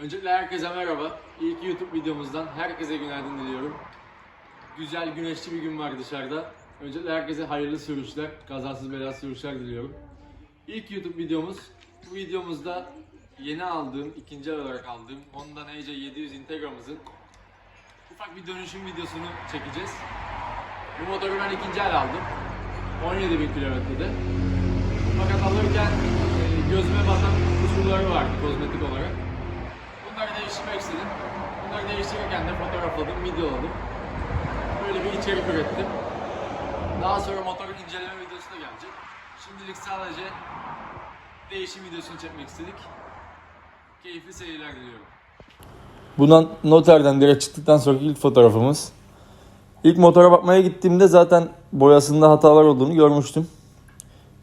Öncelikle herkese merhaba. İlk YouTube videomuzdan herkese günaydın diliyorum. Güzel güneşli bir gün var dışarıda. Öncelikle herkese hayırlı sürüşler, kazasız belasız sürüşler diliyorum. İlk YouTube videomuz. Bu videomuzda yeni aldığım, ikinci olarak aldığım Honda NC 700 Integra'mızın ufak bir dönüşüm videosunu çekeceğiz. Bu motoru ben ikinci el aldım. 17 bin kilometrede. Fakat alırken e, gözüme batan kusurları vardı kozmetik olarak. Değiştirmek istedim. Bunları değiştirirken de fotoğrafladım, videoladım. Böyle bir içerik ürettim. Daha sonra motorun inceleme videosu da gelecek. Şimdilik sadece değişim videosunu çekmek istedik. Keyifli seyirler diliyorum. Bundan noterden direkt çıktıktan sonra ilk fotoğrafımız. İlk motora bakmaya gittiğimde zaten boyasında hatalar olduğunu görmüştüm.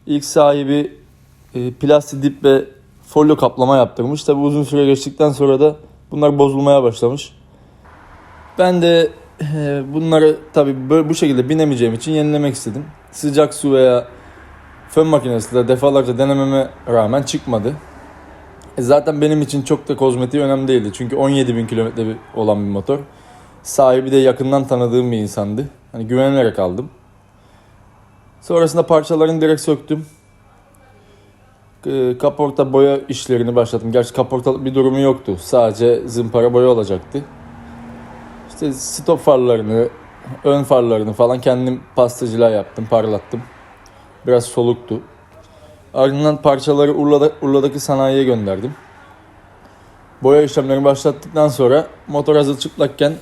İlk sahibi e, plastik dip ve folyo kaplama yaptırmış. Tabi uzun süre geçtikten sonra da bunlar bozulmaya başlamış. Ben de e, bunları tabi böyle bu şekilde binemeyeceğim için yenilemek istedim. Sıcak su veya fön makinesiyle defalarca denememe rağmen çıkmadı. E, zaten benim için çok da kozmetiği önemli değildi. Çünkü 17 bin kilometre olan bir motor. Sahibi de yakından tanıdığım bir insandı. Hani güvenerek aldım. Sonrasında parçalarını direkt söktüm. E, Kaporta boya işlerini başlattım. Gerçi kaportalık bir durumu yoktu. Sadece zımpara boya olacaktı. İşte stop farlarını, ön farlarını falan kendim pastacılığa yaptım, parlattım. Biraz soluktu. Ardından parçaları Urla'da, Urla'daki sanayiye gönderdim. Boya işlemlerini başlattıktan sonra motor hazır çıplakken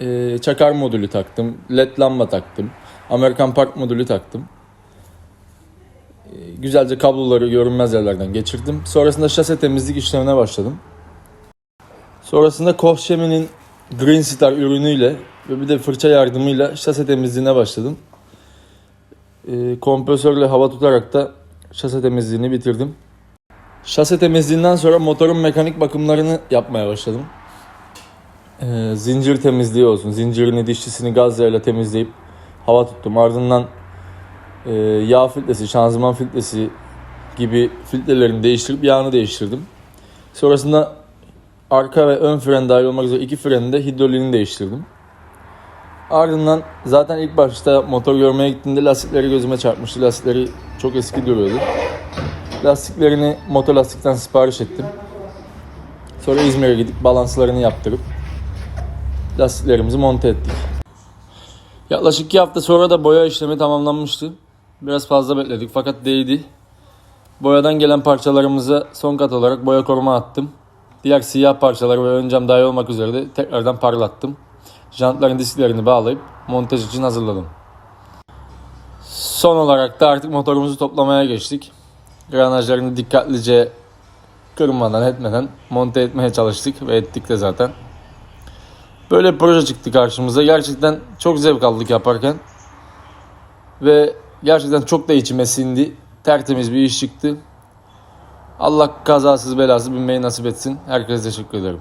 e, çakar modülü taktım, led lamba taktım, Amerikan Park modülü taktım. E, güzelce kabloları görünmez yerlerden geçirdim. Sonrasında şase temizlik işlemine başladım. Sonrasında Kohşemi'nin Green Star ürünüyle ve bir de fırça yardımıyla şase temizliğine başladım. E, kompresörle hava tutarak da şase temizliğini bitirdim. Şase temizliğinden sonra motorun mekanik bakımlarını yapmaya başladım. E, zincir temizliği olsun. Zincirini, dişçisini gaz yağıyla temizleyip hava tuttum. Ardından e, yağ filtresi, şanzıman filtresi gibi filtrelerini değiştirip yağını değiştirdim. Sonrasında arka ve ön fren dahil olmak üzere iki frenin de hidroliğini değiştirdim. Ardından zaten ilk başta motor görmeye gittiğimde lastikleri gözüme çarpmıştı. Lastikleri çok eski duruyordu. Lastiklerini motor lastikten sipariş ettim. Sonra İzmir'e gidip balanslarını yaptırıp lastiklerimizi monte ettik. Yaklaşık iki hafta sonra da boya işlemi tamamlanmıştı. Biraz fazla bekledik fakat değdi. Boyadan gelen parçalarımıza son kat olarak boya koruma attım. Diğer siyah parçaları ve ön cam dahil olmak üzere de tekrardan parlattım. Jantların disklerini bağlayıp montaj için hazırladım. Son olarak da artık motorumuzu toplamaya geçtik. Granajlarını dikkatlice kırmadan etmeden monte etmeye çalıştık ve ettik de zaten. Böyle proje çıktı karşımıza. Gerçekten çok zevk aldık yaparken. Ve gerçekten çok da içime sindi. Tertemiz bir iş çıktı. Allah kazasız belasız binmeyi nasip etsin. Herkese teşekkür ederim.